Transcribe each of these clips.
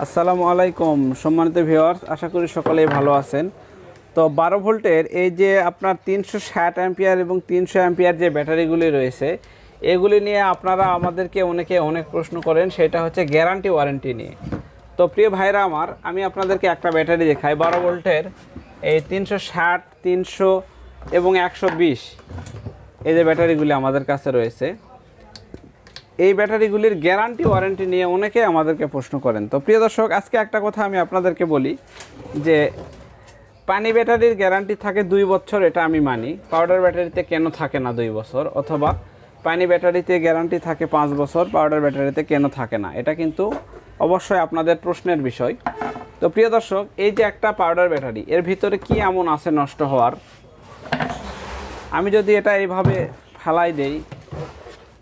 আসসালামু আলাইকুম, সম্মানিত ভিউয়ার্স, আশা করি সকলেই ভালো আছেন। তো বারো ভোল্টের এই যে আপনার তিনশো ষাট অ্যাম্পিয়ার এবং তিনশো অ্যাম্পিয়ার যে ব্যাটারিগুলি রয়েছে, এগুলি নিয়ে আপনারা আমাদেরকে অনেকে অনেক প্রশ্ন করেন, সেটা হচ্ছে গ্যারান্টি, ওয়ারেন্টি নিয়ে। তো প্রিয় ভাইরা আমার, আমি আপনাদেরকে একটা ব্যাটারি দেখাই, বারো ভোল্টের এই তিনশো ষাট, তিনশো এবং একশো বিশ এই যে ব্যাটারিগুলি আমাদের কাছে রয়েছে। এই ব্যাটারিগুলির গ্যারান্টি, ওয়ারেন্টি নিয়ে অনেকে আমাদেরকে প্রশ্ন করেন। তো প্রিয় দর্শক, আজকে একটা কথা আমি আপনাদেরকে বলি যে, পানি ব্যাটারির গ্যারান্টি থাকে দুই বছর, এটা আমি মানি। পাউডার ব্যাটারিতে কেন থাকে না দুই বছর? অথবা পানি ব্যাটারিতে গ্যারান্টি থাকে পাঁচ বছর, পাউডার ব্যাটারিতে কেন থাকে না? এটা কিন্তু অবশ্যই আপনাদের প্রশ্নের বিষয়। তো প্রিয় দর্শক, এই যে একটা পাউডার ব্যাটারি, এর ভিতরে কি এমন আছে নষ্ট হওয়ার? আমি যদি এটা এইভাবে ফেলাই দেই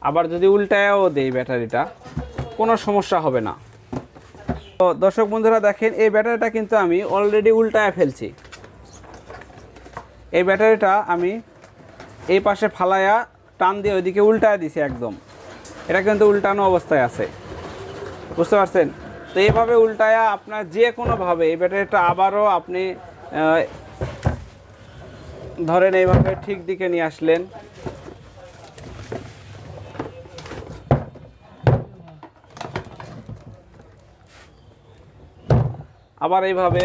আবার যদি উল্টায়ও দেই ব্যাটারিটা, কোনো সমস্যা হবে না। তো দর্শক বন্ধুরা দেখেন, এই ব্যাটারিটা কিন্তু আমি অলরেডি উল্টায় ফেলছি। এই ব্যাটারিটা আমি এই পাশে ফালায়া টান দিয়ে ওইদিকে উল্টায় দিছি একদম। এটা কিন্তু উল্টানো অবস্থায় আছে। বুঝতে পারছেন? তো এইভাবে উল্টায়া আপনার যে কোনোভাবে এই ব্যাটারিটা আবারও আপনি ধরেন এইভাবে ঠিক দিকে নিয়ে আসলেন। আবার এইভাবে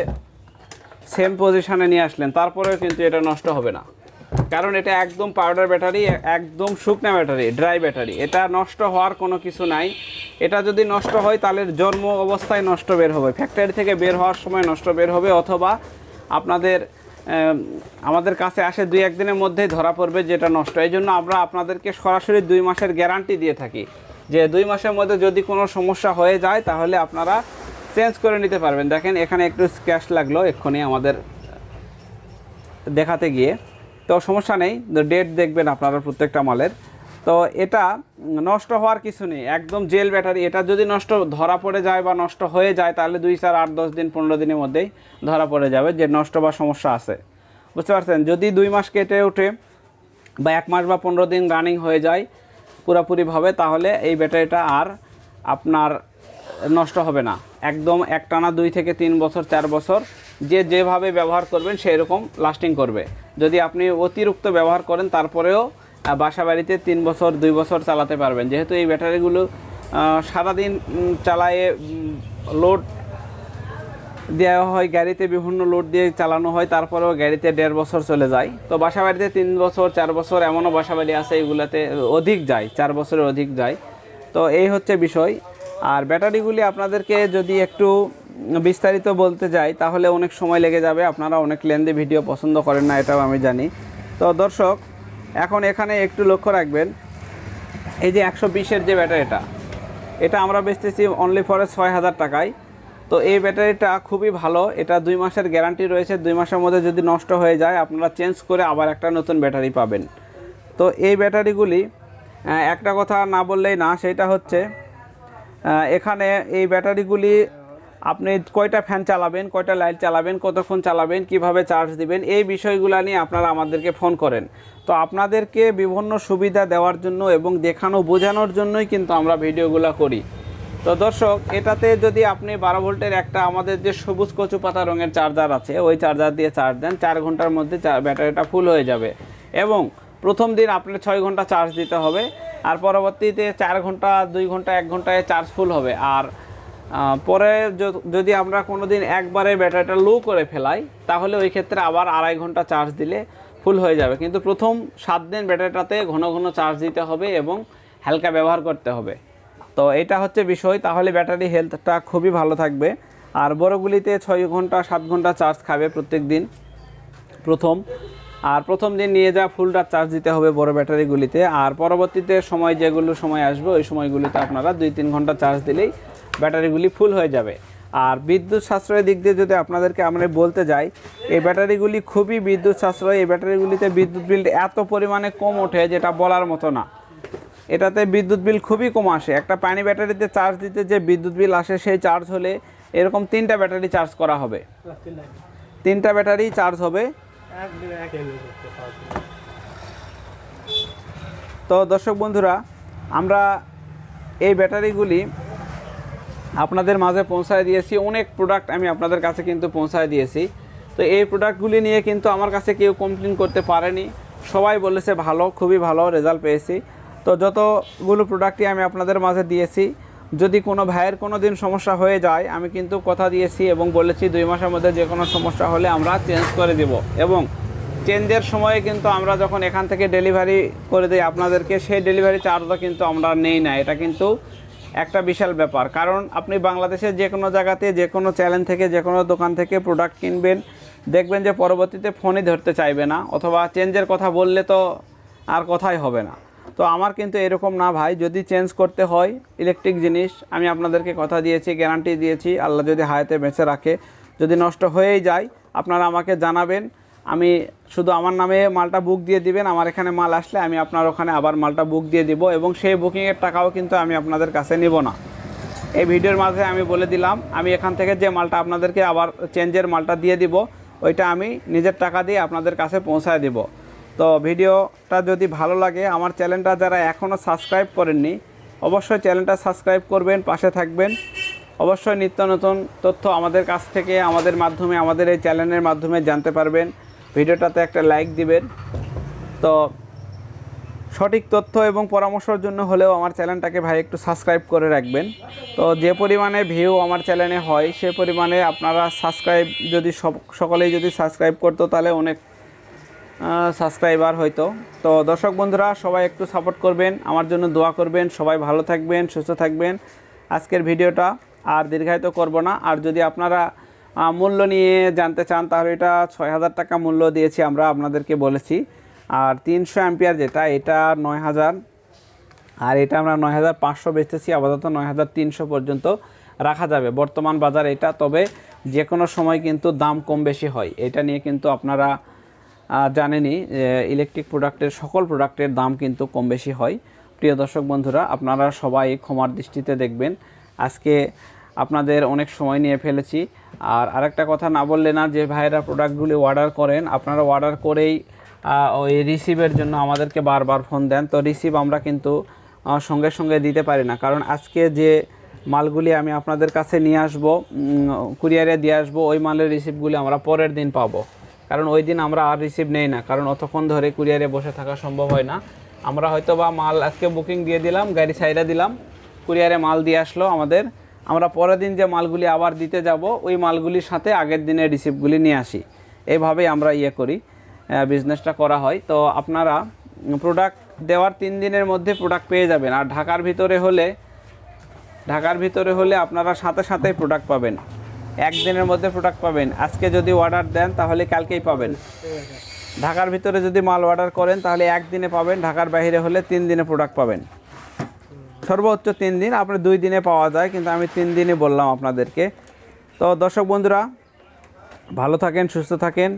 সেম পজিশনে নিয়ে আসলেন, তারপরেও কিন্তু এটা নষ্ট হবে না। কারণ এটা একদম পাউডার ব্যাটারি একদম শুকনা ব্যাটারি ড্রাই ব্যাটারি এটা নষ্ট হওয়ার কোনো কিছু নাই। এটা যদি নষ্ট হয়, তাহলে জন্ম অবস্থায় নষ্ট বের হবে। ফ্যাক্টরি থেকে বের হওয়ার সময় নষ্ট বের হবে, অথবা আপনাদের আমাদের কাছে আসে দুই একদিনের মধ্যেই ধরা পড়বে যেটা নষ্ট। এই জন্য আমরা আপনাদেরকে সরাসরি দুই মাসের গ্যারান্টি দিয়ে থাকি যে দুই মাসের মধ্যে যদি কোনো সমস্যা হয়ে যায়, তাহলে আপনারা চেঞ্জ করে নিতে পারবেন। দেখেন, এখানে একটু স্ক্র্যাচ লাগল এক্ষুনি আমাদের দেখাতে গিয়ে। তো সমস্যা নেই ডেট দেখবেন আপনারা প্রত্যেকটা মালের। তো এটা নষ্ট হওয়ার কিছু নেই, একদম জেল ব্যাটারি। এটা যদি নষ্ট, ধরা পড়ে যায় বা নষ্ট হয়ে যায়, তাহলে দুই, চার, আট, দশ দিন, পনেরো দিনের মধ্যেই ধরা পড়ে যাবে যে নষ্ট বা সমস্যা আছে। বুঝতে পারছেন? যদি দুই মাস কেটে ওঠে বা এক মাস বা পনেরো দিন রানিং হয়ে যায় পুরোপুরিভাবে, তাহলে এই ব্যাটারিটা আর আপনার নষ্ট হবে না। একদম একটানা দুই থেকে তিন বছর, চার বছর যে যেভাবে ব্যবহার করবেন সেই রকম লাস্টিং করবে। যদি আপনি অতিরিক্ত ব্যবহার করেন, তারপরেও বাসা বাড়িতে তিন বছর, দুই বছর চালাতে পারবেন। যেহেতু এই ব্যাটারিগুলো সারাদিন চালায়ে লোড দেওয়া হয়, গাড়িতে বিভিন্ন লোড দিয়ে চালানো হয়, তারপরেও গাড়িতে দেড় বছর চলে যায়। তো বাসা বাড়িতে তিন বছর, চার বছর এমনও বাসা বাড়ি আছে, এগুলাতে অধিক যায়, চার বছরের অধিক যায়। তো এই হচ্ছে বিষয়। আর ব্যাটারিগুলি আপনাদেরকে যদি একটু বিস্তারিত বলতে যাই, তাহলে অনেক সময় লেগে যাবে। আপনারা অনেক লেন্দি ভিডিও পছন্দ করেন না, এটাও আমি জানি। তো দর্শক, এখন এখানে একটু লক্ষ্য রাখবেন। এই যে একশো বিশের যে ব্যাটারিটা, এটা আমরা বেচতেছি অনলি ফরে ছয় হাজার টাকায়। তো এই ব্যাটারিটা খুবই ভালো। এটা দুই মাসের গ্যারান্টি রয়েছে। দুই মাসের মধ্যে যদি নষ্ট হয়ে যায়, আপনারা চেঞ্জ করে আবার একটা নতুন ব্যাটারি পাবেন। তো এই ব্যাটারিগুলি একটা কথা না বললেই না, সেটা হচ্ছে এখানে এই ব্যাটারিগুলি আপনি কয়টা ফ্যান চালাবেন, কয়টা লাইট চালাবেন, কতক্ষণ চালাবেন, কীভাবে চার্জ দিবেন, এই বিষয়গুলো নিয়ে আপনারা আমাদেরকে ফোন করেন। তো আপনাদেরকে বিভিন্ন সুবিধা দেওয়ার জন্য এবং দেখানো, বোঝানোর জন্যই কিন্তু আমরা ভিডিওগুলো করি। তো দর্শক, এটাতে যদি আপনি বারো ভোল্টের একটা আমাদের যে সবুজ কচু পাতা রঙের চার্জার আছে, ওই চার্জার দিয়ে চার্জ দেন, চার ঘণ্টার মধ্যে ব্যাটারিটা ফুল হয়ে যাবে। এবং প্রথম দিন আপনার ছয় ঘণ্টা চার্জ দিতে হবে। আর পরবর্তীতে চার ঘণ্টা, দুই ঘণ্টা, এক ঘন্টায় চার্জ ফুল হবে। আর পরে যদি আমরা কোনো দিন একবারে ব্যাটারিটা লো করে ফেলাই, তাহলে ওই ক্ষেত্রে আবার আড়াই ঘণ্টা চার্জ দিলে ফুল হয়ে যাবে। কিন্তু প্রথম সাত দিন ব্যাটারিটাতে ঘন ঘন চার্জ দিতে হবে এবং হালকা ব্যবহার করতে হবে। তো এটা হচ্ছে বিষয়। তাহলে ব্যাটারি হেলথটা খুবই ভালো থাকবে। আর বড়গুলিতে ছয় ঘণ্টা, সাত ঘণ্টা চার্জ খাবে প্রত্যেক দিন। প্রথম। আর প্রথম দিন নিয়ে যা ফুলটা চার্জ দিতে হবে বড় ব্যাটারিগুলিতে আর পরবর্তীতে সময় যেগুলো সময় আসবে, ওই সময়গুলিতে আপনারা দুই তিন ঘণ্টা চার্জ দিলেই ব্যাটারিগুলি ফুল হয়ে যাবে। আর বিদ্যুৎ সাশ্রয়ের দিক দিয়ে যদি আপনাদেরকে আমরা বলতে যাই, এই ব্যাটারিগুলি খুবই বিদ্যুৎ সাশ্রয়। এই ব্যাটারিগুলিতে বিদ্যুৎ বিল এত পরিমাণে কম ওঠে যেটা বলার মতো না। এটাতে বিদ্যুৎ বিল খুবই কম আসে। একটা পানি ব্যাটারিতে চার্জ দিতে যে বিদ্যুৎ বিল আসে, সেই চার্জ হলে এরকম তিনটা ব্যাটারি চার্জ করা হবে। তিনটা ব্যাটারি চার্জ হবে। তো দর্শক বন্ধুরা, আমরা এই ব্যাটারিগুলি আপনাদের মাঝে পৌঁছায় দিয়েছি। অনেক প্রোডাক্ট আমি আপনাদের কাছে কিন্তু পৌঁছায় দিয়েছি। তো এই প্রোডাক্টগুলি নিয়ে কিন্তু আমার কাছে কেউ কমপ্লেন করতে পারেনি। সবাই বলেছে ভালো, খুবই ভালো রেজাল্ট পেয়েছি। তো যতগুলো প্রোডাক্টই আমি আপনাদের মাঝে দিয়েছি যদি কোনো ভাইয়ের কোনো দিন সমস্যা হয়ে যায়, আমি কিন্তু কথা দিয়েছি এবং বলেছি দুই মাসের মধ্যে যে কোনো সমস্যা হলে আমরা চেঞ্জ করে দেব। এবং চেঞ্জের সময়ে কিন্তু আমরা যখন এখান থেকে ডেলিভারি করে দিই আপনাদেরকে, সেই ডেলিভারি চার্জও কিন্তু আমরা নেই না। এটা কিন্তু একটা বিশাল ব্যাপার। কারণ আপনি বাংলাদেশের যে কোনো জায়গাতে, যে কোনো চ্যানেল থেকে, যে কোনো দোকান থেকে প্রোডাক্ট কিনবেন, দেখবেন যে পরবর্তীতে ফোনই ধরতে চাইবে না, অথবা চেঞ্জের কথা বললে তো আর কথাই হবে না। তো আমার কিন্তু এরকম না ভাই, যদি চেঞ্জ করতে হয় ইলেকট্রিক জিনিস, আমি আপনাদেরকে কথা দিয়েছি গ্যারান্টি দিয়েছি, আল্লাহ যদি হায়াতে বেঁচে রাখে। যদি নষ্ট হয়েই যায়, আপনারা আমাকে জানাবেন। আমি শুধু আমার নামে মালটা বুক দিয়ে দিবেন, আমার এখানে মাল আসলে আমি আপনার ওখানে আবার মালটা বুক দিয়ে দিব এবং সেই বুকিংয়ের টাকাও কিন্তু আমি আপনাদের কাছে নিব না। এই ভিডিওর মাঝে আমি বলে দিলাম, আমি এখান থেকে যে মালটা আপনাদেরকে আবার চেঞ্জের মালটা দিয়ে দিব, ওইটা আমি নিজের টাকা দিয়ে আপনাদের কাছে পৌঁছায় দিব। তো ভিডিওটা যদি ভালো লাগে, আমার চ্যানেলটা যারা এখনও সাবস্ক্রাইব করেননি, অবশ্যই চ্যানেলটা সাবস্ক্রাইব করবেন, পাশে থাকবেন। অবশ্যই নিত্য নতুন তথ্য আমাদের কাছ থেকে, আমাদের মাধ্যমে, আমাদের এই চ্যানেলের মাধ্যমে জানতে পারবেন। ভিডিওটাতে একটা লাইক দিবেন। তো সঠিক তথ্য এবং পরামর্শের জন্য হলেও আমার চ্যানেলটাকে ভাই একটু সাবস্ক্রাইব করে রাখবেন। তো যে পরিমাণে ভিউ আমার চ্যানেলে হয়, সে পরিমাণে আপনারা সাবস্ক্রাইব যদি সকলেই যদি সাবস্ক্রাইব করতো, তাহলে অনেক সাবস্ক্রাইবার হয়তো। তো দর্শক বন্ধুরা, সবাই একটু সাপোর্ট করবেন, আমার জন্য দোয়া করবেন, সবাই ভালো থাকবেন, সুস্থ থাকবেন। আজকের ভিডিওটা আর দীর্ঘায়িত করব না। আর যদি আপনারা মূল্য নিয়ে জানতে চান, তাহলে এটা ছয় হাজার টাকা মূল্য দিয়েছি আমরা আপনাদেরকে বলেছি। আর তিনশো অ্যাম্পিয়ার যেটা, এটা নয় হাজার। আর এটা আমরা নয় হাজার পাঁচশো বেচতেছি, আপাতত নয় হাজার তিনশো পর্যন্ত রাখা যাবে। বর্তমান বাজার এটা, তবে যে কোনো সময় কিন্তু দাম কম বেশি হয়। এটা নিয়ে কিন্তু আপনারা জানেনই ইলেকট্রিক প্রোডাক্টের সকল প্রোডাক্টের দাম কিন্তু কম বেশি হয়। প্রিয় দর্শক বন্ধুরা, আপনারা সবাই ক্ষমার দৃষ্টিতে দেখবেন। আজকে আপনাদের অনেক সময় নিয়ে ফেলেছি। আর আরেকটা কথা না বললে না, যে ভাইয়েরা প্রোডাক্টগুলি অর্ডার করেন, আপনারা অর্ডার করেই ওই রিসিভের জন্য আমাদেরকে বারবার ফোন দেন। তো রিসিভ আমরা কিন্তু সঙ্গে সঙ্গে দিতে পারি না। কারণ আজকে যে মালগুলি আমি আপনাদের কাছে নিয়ে আসব কুরিয়ারে দিয়ে আসব, ওই মালের রিসিভগুলি আমরা পরের দিন পাবো। কারণ ওই দিন আমরা আর রিসিভ নেই না, কারণ অতক্ষণ ধরে কুরিয়ারে বসে থাকা সম্ভব হয় না। আমরা হয়তো বা মাল আজকে বুকিং দিয়ে দিলাম, গাড়ি সাইডে দিলাম কুরিয়ারে মাল দিয়ে আসলো আমাদের। আমরা পরের দিন যে মালগুলি আবার দিতে যাব, ওই মালগুলির সাথে আগের দিনের রিসিপ্টগুলি নিয়ে আসি। এইভাবেই আমরা ইয়ে করি বিজনেসটা করা হয়। তো আপনারা প্রোডাক্ট দেওয়ার তিন দিনের মধ্যে প্রোডাক্ট পেয়ে যাবেন। আর ঢাকার ভিতরে হলে, ঢাকার ভিতরে হলে আপনারা সাথে সাথেই প্রোডাক্ট পাবেন। একদিনের মধ্যে প্রোডাক্ট পাবেন। আজকে যদি অর্ডার দেন, তাহলে কালকেই পাবেন। ঢাকার ভিতরে যদি মাল অর্ডার করেন, তাহলে একদিনে পাবেন। ঢাকার বাইরে হলে তিন দিনে প্রোডাক্ট পাবেন। সর্বোচ্চ তিন দিন আপনি দুই দিনে পাওয়া যায়, কিন্তু আমি তিন দিনে বললাম আপনাদেরকে। তো দর্শক বন্ধুরা, ভালো থাকেন, সুস্থ থাকেন।